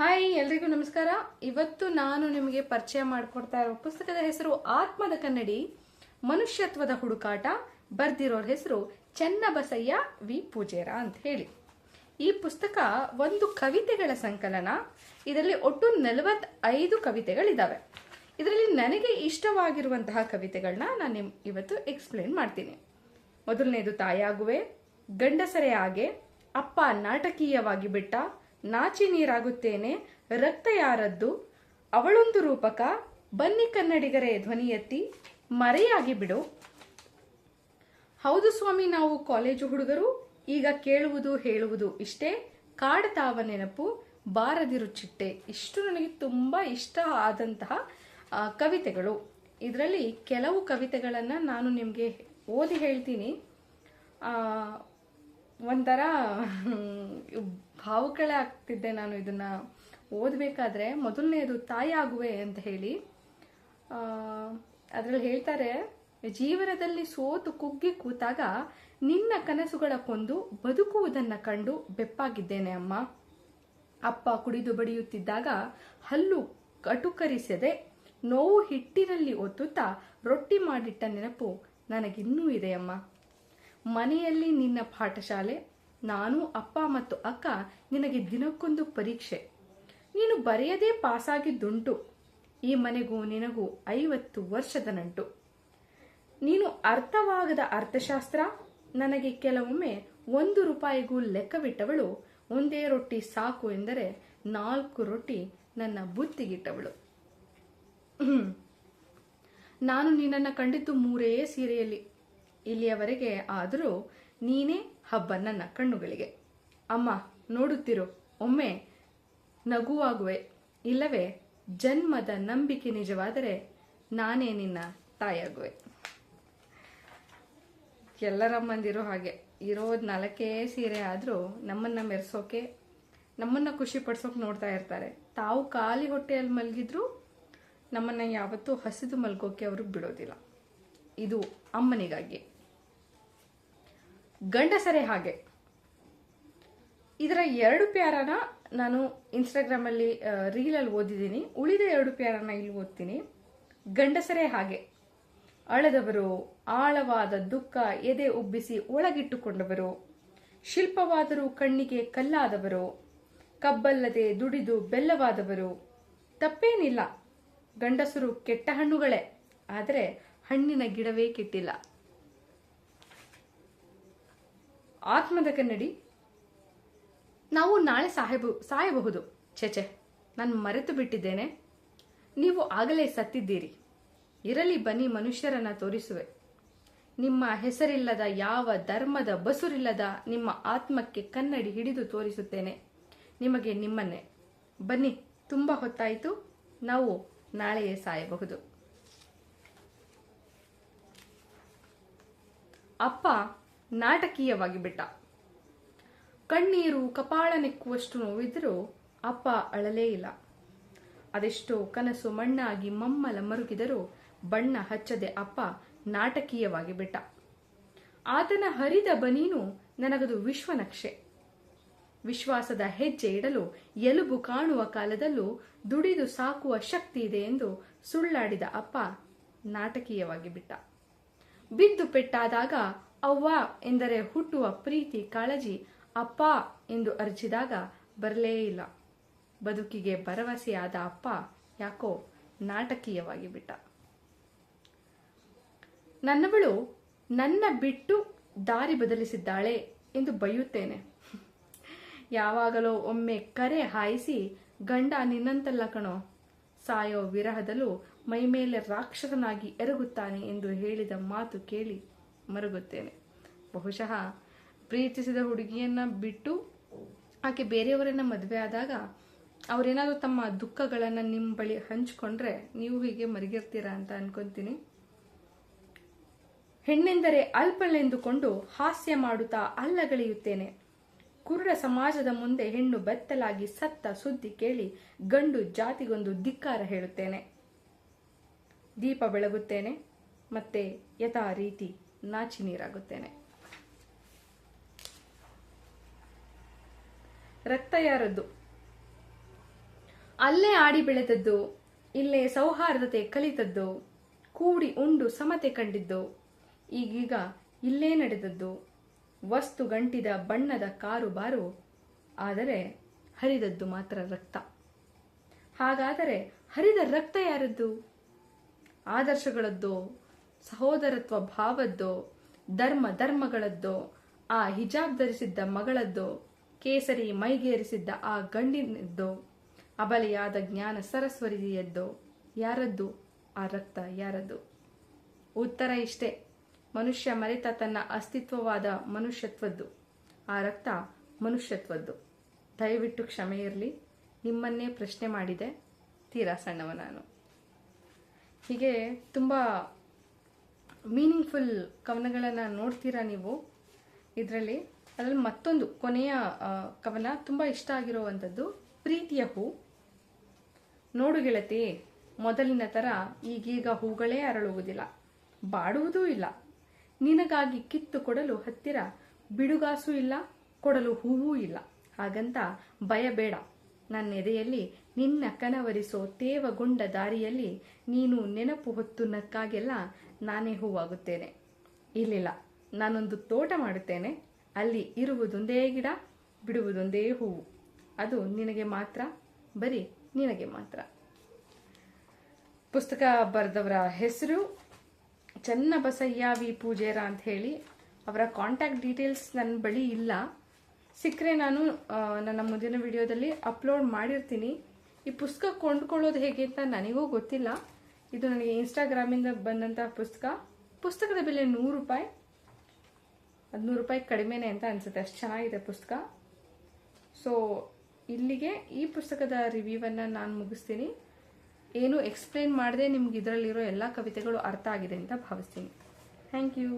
Hi, ಎಲ್ರಿಗೂ ನಮಸ್ಕಾರ. ಇವತ್ತು ನಾನು ನಿಮಗೆ ಪರಿಚಯ ಮಾಡಿಕೊಡ್ತಾ ಇರೋ ಪುಸ್ತಕದ ಹೆಸರು ಆತ್ಮದ ಕನ್ನಡಿ, ಮನುಷ್ಯತ್ವದ ಹುಡುಕಾಟ, ಬರ್ದಿರೋರ ಹೆಸರು ಚೆನ್ನಬಸಯ್ಯ ವಿ. ಪೂಜೇರ ಅಂತ ಹೇಳಿ. ಈ ಪುಸ್ತಕ ಒಂದು ಕವಿತೆಗಳ ಸಂಕಲನ, ಇದರಲ್ಲಿ ಒಟ್ಟು ನಲವತ್ತೈದು ಕವಿತೆಗಳಿದ್ದಾವೆ ಇದರಲ್ಲಿ ನನಗೆ ಇಷ್ಟವಾಗಿರುವಂತಹ ಕವಿತೆಗಳನ್ನ ನಾನು ನಿಮ್ ಇವತ್ತು ಎಕ್ಸ್ಪ್ಲೇನ್ ಮಾಡ್ತೀನಿ. ಮೊದಲನೇದು ತಾಯಾಗುವೆ, ಗಂಡಸರೇ ಆಗೆ ಅಪ್ಪ ನಾಟಕೀಯವಾಗಿ ಬಿಟ್ಟ ನಾಚಿ ನೀರಾಗುತ್ತೇನೆ, ರಕ್ತ ಯಾರದ್ದು? ಅವಳೊಂದು ರೂಪಕ, ಬನ್ನಿ ಕನ್ನಡಿಗರೇ ಧ್ವನಿ ಎತ್ತಿ, ಮರೆಯಾಗಿ ಬಿಡು. ಹೌದು ಸ್ವಾಮಿ, ನಾವು ಕಾಲೇಜು ಹುಡುಗರು, ಈಗ ಕೇಳುವುದು ಹೇಳುವುದು ಇಷ್ಟೇ. ಕಾಡತಾವ ನೆನಪು, ಬಾರದಿರು ಚಿಟ್ಟೆ. ಇಷ್ಟು ನನಗೆ ತುಂಬಾ ಇಷ್ಟ ಆದಂತಹ ಕವಿತೆಗಳು. ಇದರಲ್ಲಿ ಕೆಲವು ಕವಿತೆಗಳನ್ನು ನಾನು ನಿಮಗೆ ಓದಿ ಹೇಳ್ತೀನಿ. ಒಂಥರ ಭಾವುಕಳೆ ಆಗ್ತಿದ್ದೆ ನಾನು ಇದನ್ನ ಓದಬೇಕಾದ್ರೆ. ಮೊದಲನೇದು ತಾಯಿ ಆಗುವೆ ಅಂತ ಹೇಳಿ. ಅದರಲ್ಲಿ ಹೇಳ್ತಾರೆ, ಜೀವನದಲ್ಲಿ ಸೋತು ಕುಗ್ಗಿ ಕೂತಾಗ ನಿನ್ನ ಕನಸುಗಳ ಕೊಂದು ಬದುಕುವುದನ್ನು ಕಂಡು ಬೆಪ್ಪಾಗಿದ್ದೇನೆ ಅಮ್ಮ. ಅಪ್ಪ ಕುಡಿದು ಬಡಿಯುತ್ತಿದ್ದಾಗ ಹಲ್ಲು ಕಟುಕರಿಸದೆ ನೋವು ಹಿಟ್ಟಿನಲ್ಲಿ ಒತ್ತುತ್ತಾ ರೊಟ್ಟಿ ಮಾಡಿಟ್ಟ ನೆನಪು ನನಗಿನ್ನೂ ಇದೆಯಮ್ಮ ಮನೆಯಲ್ಲಿ ನಿನ್ನ ಪಾಠಶಾಲೆ, ನಾನು ಅಪ್ಪ ಮತ್ತು ಅಕ್ಕ ನಿನಗೆ ದಿನಕ್ಕೊಂದು ಪರೀಕ್ಷೆ. ನೀನು ಬರೆಯದೇ ಪಾಸಾಗಿದ್ದುಂಟು. ಈ ಮನೆಗೂ ನಿನಗೂ ಐವತ್ತು ವರ್ಷದ ನಂಟು. ನೀನು ಅರ್ಥವಾಗದ ಅರ್ಥಶಾಸ್ತ್ರ, ನನಗೆ ಕೆಲವೊಮ್ಮೆ ಒಂದು ರೂಪಾಯಿಗೂ ಲೆಕ್ಕವಿಟ್ಟವಳು, ಒಂದೇ ರೊಟ್ಟಿ ಸಾಕು ಎಂದರೆ ನಾಲ್ಕು ರೊಟ್ಟಿ ನನ್ನ ಬುತ್ತಿಗಿಟ್ಟವಳು. ನಾನು ನಿನ್ನನ್ನು ಕಂಡಿದ್ದು ಮೂರೇ ಸೀರೆಯಲ್ಲಿ. ಇಲ್ಲಿಯವರೆಗೆ ಆದರೂ ನೀನೇ ಹಬ್ಬ ನನ್ನ ಕಣ್ಣುಗಳಿಗೆ. ಅಮ್ಮ, ನೋಡುತ್ತಿರು. ಒಮ್ಮೆ ನಗುವಾಗುವೆ. ಇಲ್ಲವೇ, ಜನ್ಮದ ನಂಬಿಕೆ ನಿಜವಾದರೆ ನಾನೇ ನಿನ್ನ ತಾಯಾಗುವೆ ಎಲ್ಲರಮ್ಮಂದಿರೋ ಹಾಗೆ. ಇರೋದು ನಾಲ್ಕೇ ಸೀರೆ ಆದರೂ ನಮ್ಮನ್ನು ಮೆರೆಸೋಕೆ, ನಮ್ಮನ್ನು ಖುಷಿ ಪಡಿಸೋಕೆ ನೋಡ್ತಾ ಇರ್ತಾರೆ. ತಾವು ಖಾಲಿ ಹೊಟ್ಟೆಯಲ್ಲಿ ಮಲಗಿದ್ರು ನಮ್ಮನ್ನು ಯಾವತ್ತೂ ಹಸಿದು ಮಲ್ಗೋಕೆ ಅವರು ಬಿಡೋದಿಲ್ಲ. ಇದು ಅಮ್ಮನಿಗಾಗಿ. ಗಂಡಸರೇ ಹಾಗೆ. ಇದರ ಎರಡು ಪ್ಯಾರನ ನಾನು ಇನ್ಸ್ಟಾಗ್ರಾಮಲ್ಲಿ ರೀಲಲ್ಲಿ ಓದಿದ್ದೀನಿ. ಉಳಿದ ಎರಡು ಪ್ಯಾರನ ಇಲ್ಲಿ ಓದ್ತೀನಿ. ಗಂಡಸರೇ ಹಾಗೆ. ಅಳದವರು, ಆಳವಾದ ದುಃಖ, ಎದೆ ಉಬ್ಬಿಸಿ ಒಳಗಿಟ್ಟುಕೊಂಡವರು, ಶಿಲ್ಪವಾದರೂ ಕಣ್ಣಿಗೆ ಕಲ್ಲಾದವರು, ಕಬ್ಬಲ್ಲದೆ ದುಡಿದು ಬೆಲ್ಲವಾದವರು, ತಪ್ಪೇನಿಲ್ಲ. ಗಂಡಸರು ಕೆಟ್ಟ ಹಣ್ಣುಗಳೇ, ಆದರೆ ಹಣ್ಣಿನ ಗಿಡವೇ ಕೆಟ್ಟಿಲ್ಲ. ಆತ್ಮದ ಕನ್ನಡಿ. ನಾವು ನಾಳೆ ಸಾಹೇಬು, ಸಾಯಬಹುದು. ಛೆಛೆ ನಾನು ಮರೆತು ಬಿಟ್ಟಿದ್ದೇನೆ. ನೀವು ಆಗಲೇ ಸತ್ತಿದ್ದೀರಿ. ಇರಲಿ ಬನ್ನಿ ಮನುಷ್ಯರನ್ನ ತೋರಿಸುವೆ. ನಿಮ್ಮ ಹೆಸರಿಲ್ಲದ ಯಾವ ಧರ್ಮದ ಬಸುರಿಲ್ಲದ ನಿಮ್ಮ ಆತ್ಮಕ್ಕೆ ಕನ್ನಡಿ ಹಿಡಿದು ತೋರಿಸುತ್ತೇನೆ. ನಿಮಗೆ ನಿಮ್ಮನ್ನೇ. ಬನ್ನಿ, ತುಂಬ ಹೊತ್ತಾಯಿತು. ನಾವು ನಾಳೆಯೇ ಸಾಯಬಹುದು. ಅಪ್ಪ ನಾಟಕೀಯವಾಗಿ ಬಿಟ್ಟ. ಕಣ್ಣೀರು ಕಪಾಳ ನೆಕ್ಕುವಷ್ಟು ನೋವಿದ್ರೂ ಅಪ್ಪ ಅಳಲೇ ಇಲ್ಲ. ಅದೆಷ್ಟೋ ಕನಸು ಮಣ್ಣಾಗಿ ಮಮ್ಮಲ ಮರುಗಿದರೂ ಬಣ್ಣ ಹಚ್ಚದೆ ಅಪ್ಪ ನಾಟಕೀಯವಾಗಿ ಬಿಟ್ಟ. ಆತನ ಹರಿದ ಬನೀನು ನನಗದು ವಿಶ್ವನಕ್ಷೆ. ವಿಶ್ವಾಸದ ಹೆಜ್ಜೆ ಇಡಲು ಎಲುಬು ಕಾಣುವ ಕಾಲದಲ್ಲೂ ದುಡಿದು ಸಾಕುವ ಶಕ್ತಿ ಇದೆ ಎಂದು ಸುಳ್ಳಾಡಿದ ಅಪ್ಪ ನಾಟಕೀಯವಾಗಿ ಬಿಟ್ಟ. ಬಿದ್ದು ಪೆಟ್ಟಾದಾಗ ಅವ್ವ ಎಂದರೆ ಹುಟ್ಟುವ ಪ್ರೀತಿ ಕಾಳಜಿ ಅಪ್ಪ ಎಂದು ಅರ್ಜಿದಾಗ ಬರಲೇ ಇಲ್ಲ. ಬದುಕಿಗೆ ಭರವಸೆಯಾದ ಅಪ್ಪ ಯಾಕೋ ನಾಟಕೀಯವಾಗಿ ಬಿಟ್ಟ. ನನ್ನವಳು ನನ್ನ ಬಿಟ್ಟು ದಾರಿ ಬದಲಿಸಿದ್ದಾಳೆ ಎಂದು ಬೈಯುತ್ತೇನೆ. ಯಾವಾಗಲೋ ಒಮ್ಮೆ ಕರೆ ಹಾಯಿಸಿ ಗಂಡ ನಿನ್ನಂತಲ್ಲ ಕಣೋ, ಸಾಯೋ ವಿರಹದಲ್ಲೂ ಮೈಮೇಲೆ ರಾಕ್ಷಸನಾಗಿ ಎರಗುತ್ತಾನೆ ಎಂದು ಹೇಳಿದ ಮಾತು ಕೇಳಿ ಮರುಗುತ್ತೇನೆ ಬಹುಶಃ ಪ್ರೀತಿಸಿದ ಹುಡುಗಿಯನ್ನು ಬಿಟ್ಟು ಆಕೆ ಬೇರೆಯವರನ್ನು ಮದುವೆ ಆದಾಗ ಅವರೇನಾದರೂ ತಮ್ಮ ದುಃಖಗಳನ್ನು ನಿಮ್ಮ ಬಳಿ ಹಂಚಿಕೊಂಡ್ರೆ ನೀವು ಹೀಗೆ ಮರಿಗಿರ್ತೀರಾ ಅಂತ ಅನ್ಕೊಂತೀನಿ. ಹೆಣ್ಣೆಂದರೆ ಅಲ್ಪಳೆಂದುಕೊಂಡು ಹಾಸ್ಯ ಮಾಡುತ್ತಾ ಅಲ್ಲಗಳೆಯುತ್ತೇನೆ. ಕುರುಡ ಸಮಾಜದ ಮುಂದೆ ಹೆಣ್ಣು ಬೆತ್ತಲಾಗಿ ಸತ್ತ ಸುದ್ದಿ ಕೇಳಿ ಗಂಡು ಜಾತಿಗೊಂದು ಧಿಕ್ಕಾರ ಹೇಳುತ್ತೇನೆ. ದೀಪ ಬೆಳಗುತ್ತೇನೆ. ಮತ್ತೆ ಯಥಾ ರೀತಿ ನಾಚಿ ನೀರಾಗುತ್ತೇನೆ. ರಕ್ತ ಯಾರದ್ದು? ಅಲ್ಲೇ ಆಡಿ ಬೆಳೆದದ್ದು, ಇಲ್ಲೇ ಸೌಹಾರ್ದತೆ ಕಲಿತದ್ದು, ಕೂಡಿ ಉಂಡು ಸಮತೆ ಕಂಡಿದ್ದು, ಈಗೀಗ ಇಲ್ಲೇ ನಡೆದದ್ದು, ವಸ್ತು ಗಂಟಿದ ಬಣ್ಣದ ಕಾರು ಬಾರು, ಆದರೆ ಹರಿದದ್ದು ಮಾತ್ರ ರಕ್ತ. ಹಾಗಾದರೆ ಹರಿದ ರಕ್ತ ಯಾರದ್ದು? ಆದರ್ಶಗಳದ್ದೋ ಸಹೋದರತ್ವ ಭಾವದ್ದೋ, ಧರ್ಮ ಧರ್ಮಗಳದ್ದೋ, ಆ ಹಿಜಾಬ್ ಧರಿಸಿದ್ದ ಮಗಳದ್ದೋ, ಕೇಸರಿ ಮೈಗೇರಿಸಿದ್ದ ಆ ಗಂಡಿನದ್ದೋ, ಅಬಲೆಯಾದ ಜ್ಞಾನ ಸರಸ್ವತಿಯದ್ದೋ, ಯಾರದ್ದು? ಆ ರಕ್ತ ಯಾರದ್ದು? ಉತ್ತರ ಇಷ್ಟೇ. ಮನುಷ್ಯ ಮರೆತ ತನ್ನ ಅಸ್ತಿತ್ವವಾದ ಮನುಷ್ಯತ್ವದ್ದು. ಆ ರಕ್ತ ಮನುಷ್ಯತ್ವದ್ದು. ದಯವಿಟ್ಟು ಕ್ಷಮೆ ಇರಲಿ. ನಿಮ್ಮನ್ನೇ ಪ್ರಶ್ನೆ ಮಾಡಿದೆ. ತೀರಾ ಸಣ್ಣವ ನಾನು. ಹೀಗೆ ತುಂಬ ಮೀನಿಂಗ್ಫುಲ್ ಕವನಗಳನ್ನು ನೋಡ್ತೀರಾ ನೀವು? ಇದರಲ್ಲಿ ಅದರಲ್ಲಿ ಮತ್ತೊಂದು ಕೊನೆಯ ಕವನ ತುಂಬ ಇಷ್ಟ ಆಗಿರುವಂಥದ್ದು ಪ್ರೀತಿಯ ಹೂ. ನೋಡು ಗೆಳತಿ, ಮೊದಲಿನ ಥರ ಈಗೀಗ ಹೂಗಳೇ ಅರಳುವುದಿಲ್ಲ, ಬಾಡುವುದೂ ಇಲ್ಲ. ನಿನಗಾಗಿ ಕಿತ್ತು ಕೊಡಲು ಹತ್ತಿರ ಬಿಡುಗಾಸು ಇಲ್ಲ, ಕೊಡಲು ಹೂವೂ ಇಲ್ಲ. ಹಾಗಂತ ಭಯ ಬೇಡ. ನನ್ನ ಎದೆಯಲ್ಲಿ ನಿನ್ನ ಕನವರಿಸೋ ತೇವಗೊಂಡ ದಾರಿಯಲ್ಲಿ ನೀನು ನೆನಪು ಹೊತ್ತು ನಕ್ಕಾಗೆಲ್ಲ ನಾನೇ ಹೂವಾಗುತ್ತೇನೆ. ಇಲ್ಲಿಲ್ಲ. ನಾನೊಂದು ತೋಟ ಮಾಡುತ್ತೇನೆ. ಅಲ್ಲಿ ಇರುವುದೊಂದೇ ಗಿಡ, ಬಿಡುವುದೊಂದೇ ಹೂವು. ಅದು ನಿನಗೆ ಮಾತ್ರ, ಬರೀ ನಿನಗೆ ಮಾತ್ರ. ಪುಸ್ತಕ ಬರೆದವರ ಹೆಸರು ಚನ್ನಬಸಯ್ಯ ವಿ ಪೂಜೇರ ಅಂತ ಹೇಳಿ ಅವರ ಕಾಂಟ್ಯಾಕ್ಟ್ ಡೀಟೇಲ್ಸ್ ನನ್ನ ಬಳಿ ಇಲ್ಲ. ಸಿಕ್ಕರೆ ನಾನು ನನ್ನ ಮುಂದಿನ ವಿಡಿಯೋದಲ್ಲಿ ಅಪ್ಲೋಡ್ ಮಾಡಿರ್ತೀನಿ. ಈ ಪುಸ್ತಕ ಕೊಂಡ್ಕೊಳ್ಳೋದು ಹೇಗೆ ಅಂತ ನನಗೂ ಗೊತ್ತಿಲ್ಲ. ಇದು ನನಗೆ ಇನ್ಸ್ಟಾಗ್ರಾಮಿಂದ ಬಂದಂಥ ಪುಸ್ತಕ. ಪುಸ್ತಕದ ಬೆಲೆ ನೂರು ರೂಪಾಯಿ. ಹದಿನೂರು ರೂಪಾಯಿ ಕಡಿಮೆನೆ ಅಂತ ಅನ್ಸುತ್ತೆ. ಅಷ್ಟು ಚೆನ್ನಾಗಿದೆ ಪುಸ್ತಕ. ಸೊ ಇಲ್ಲಿಗೆ ಈ ಪುಸ್ತಕದ ರಿವ್ಯೂವನ್ನು ನಾನು ಮುಗಿಸ್ತೀನಿ. ಏನು ಎಕ್ಸ್ಪ್ಲೇನ್ ಮಾಡದೆ ನಿಮ್ಗೆ ಇದರಲ್ಲಿರೋ ಎಲ್ಲ ಕವಿತೆಗಳು ಅರ್ಥ ಆಗಿದೆ ಅಂತ ಭಾವಿಸ್ತೀನಿ. Thank you